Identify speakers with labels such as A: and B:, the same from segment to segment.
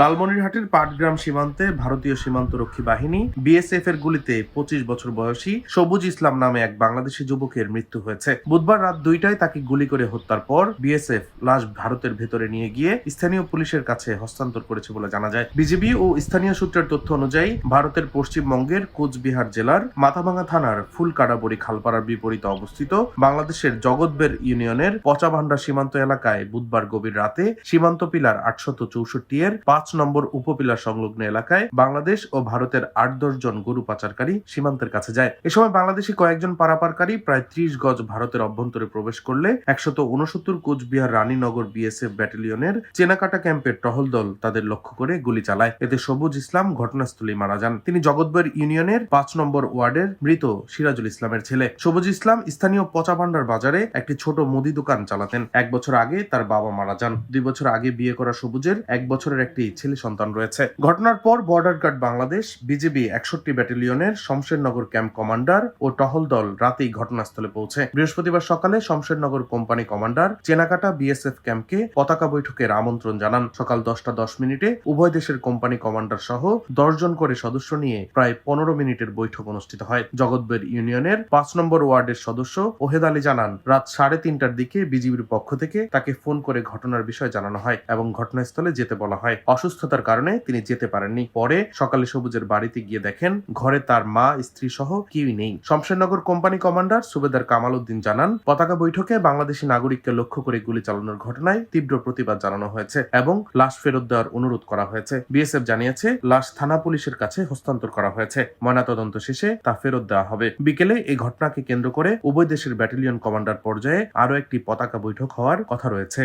A: লালমনিরহাটের পাটগ্রাম সীমান্তে ভারতীয় সীমান্তরক্ষী বাহিনী বিএসএফ এর গুলিতে পঁচিশ বছর বয়সী সবুজ ইসলাম নামে এক বাংলাদেশি যুবকের মৃত্যু হয়েছে। বুধবার রাত দুইটায় তাকে গুলি করে হত্যার পর বিএসএফ লাশ ভারতের ভেতরে নিয়ে গিয়ে স্থানীয় পুলিশের কাছে হস্তান্তর করেছে বলে জানা যায়। বিজিবি ও স্থানীয় সূত্রের তথ্য অনুযায়ী ভারতের পশ্চিমবঙ্গের কোচবিহার জেলার মাথাভাঙ্গা থানার ফুলকাডাবড়ি খালপাড়ার বিপরীতে অবস্থিত বাংলাদেশের জগৎবের ইউনিয়নের পচাভান্ডা সীমান্ত এলাকায় বুধবার গভীর রাতে সীমান্ত পিলার আটশত চৌষট্টি এর পাঁচ নম্বর উপপিলার সংলগ্ন এলাকায় বাংলাদেশ ও ভারতের আট দশ জন গরু পাচারকারী সীমান্তের কাছে যায়। এ সময় বাংলাদেশি কয়েকজন পারাপারকারী প্রায় ত্রিশ গজ ভারতের অভ্যন্তরে প্রবেশ করলে একশত উনসত্তর কোচবিহার রানীনগর বিএসএফ ব্যাটালিয়নের চেনাকাটা ক্যাম্পের টহল দল তাদের লক্ষ্য করে গুলি চালায়। এতে সবুজ ইসলাম ঘটনাস্থলেই মারা যান। তিনি জগৎবের ইউনিয়নের পাঁচ নম্বর ওয়ার্ডের মৃত সিরাজুল ইসলামের ছেলে। সবুজ ইসলাম স্থানীয় পচা পচাভান্ডার বাজারে একটি ছোট মুদি দোকান চালাতেন। এক বছর আগে তার বাবা মারা যান। দুই বছর আগে বিয়ে করা সবুজের এক বছরের একটি ছেলে সন্তান রয়েছে। ঘটনার পর বর্ডার গার্ড বাংলাদেশ বিজিবি একষট্টি ব্যাটালিয়নের শমশেরনগর ক্যাম্প কমান্ডার ও টহল দল রাতেই ঘটনাস্থলে পৌঁছে। বৃহস্পতিবার সকালে Shamshernagar company commander Chenakata BSF ক্যাম্পকে পতাকা বৈঠকের আমন্ত্রণ জানান। সকাল দশটা দশ মিনিটে উভয় দেশের কোম্পানি কমান্ডার সহ দশ জন করে সদস্য নিয়ে প্রায় পনেরো মিনিটের বৈঠক অনুষ্ঠিত হয়। জগৎবের ইউনিয়নের পাঁচ নম্বর ওয়ার্ডের সদস্য ওহেদ আলী জানান, রাত সাড়ে তিনটার দিকে বিজিবির পক্ষ থেকে তাকে ফোন করে ঘটনার বিষয় জানানো হয় এবং ঘটনাস্থলে যেতে বলা হয়। অসুস্থতার কারণে তিনি যেতে পারেননি। পরে সকালে সবুজের বাড়িতে গিয়ে দেখেন ঘরে তার মা স্ত্রী সহ কেউই নেই। শমশেরনগর কোম্পানি কমান্ডার সুবেদার কামাল উদ্দিন জানান পতাকা বৈঠকে বাংলাদেশি নাগরিককে লক্ষ্য করে গুলি চালানোর ঘটনায় তীব্র প্রতিবাদ জানানো হয়েছে এবং লাশ ফেরত দেওয়ার অনুরোধ করা হয়েছে। বিএসএফ জানিয়েছে লাশ থানা পুলিশের কাছে হস্তান্তর করা হয়েছে। ময়নাতদন্ত শেষে তা ফেরত দেওয়া হবে। বিকেলে এই ঘটনাকে কেন্দ্র করে উভয় দেশের ব্যাটালিয়ন কমান্ডার পর্যায়ে আরও একটি পতাকা বৈঠক হওয়ার কথা রয়েছে।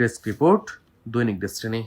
A: ডেস্ক রিপোর্ট দৈনিক ডেস্টিনি।